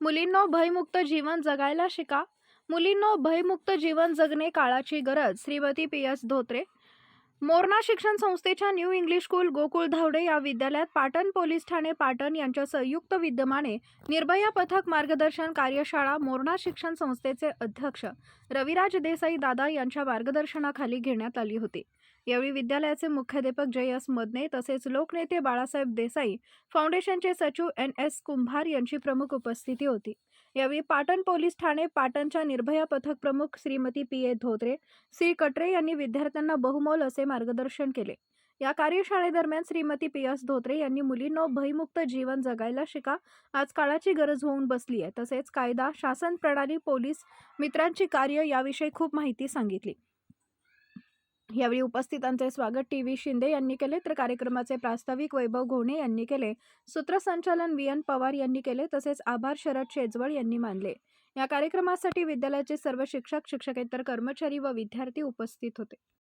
मुलींनो भयमुक्त जीवन जगायला शिका. मुलींनो भयमुक्त जीवन जगणे काळाची गरज श्रीमती पी एस धोत्रे मोरणा शिक्षण संस्थेच्या new English school Gokul Dhawade या विद्यालयात पाटण पोलीस ठाणे पाटण यांच्या संयुक्त विद्यमाने निर्भया पथक मार्गदर्शन कार्यशाळा मोरणा शिक्षण संस्थेचे अध्यक्ष रविराज देसाई दादा यांच्या मार्गदर्शनाखाली घेण्यात आली होती. यावेळी विद्यालयाचे मुख्याध्यापक जय एस मदने तसेच लोकनेते बाळासाहेब देसाई फाउंडेशनचे सचिव एन एस कुंभार यांची प्रमुख उपस्थिती होती. यावेळी पाटण पोलीस ठाणे पाटणच्या निर्भया पथक प्रमुख श्रीमती पी ए धोत्रे श्री कटरे यांनी विद्यार्थ्यांना बहुमोल असे मार्गदर्शन केले. या कार्यशाळेदरम्यान श्रीमती पी एस धोत्रे यांनी मुलींनो भयमुक्त जीवन जगायला शिका आज काळाची गरज होऊन बसली आहे. तसेच कायदा शासन प्रणाली पोलीस मित्रांची कार्य याविषयी खूप माहिती सांगितली. यावेळी उपस्थितांचे स्वागत टी. व्ही. शिंदे यांनी केले. तर कार्यक्रमाचे प्रास्ताविक वैभव घोणे यांनी केले. सूत्रसंचालन व्ही. एन. पवार यांनी केले. तसेच आभार शरद शेजवळ यांनी मानले. या कार्यक्रमासाठी विद्यालयाचे सर्व शिक्षक शिक्षकेतर कर्मचारी व विद्यार्थी उपस्थित होते.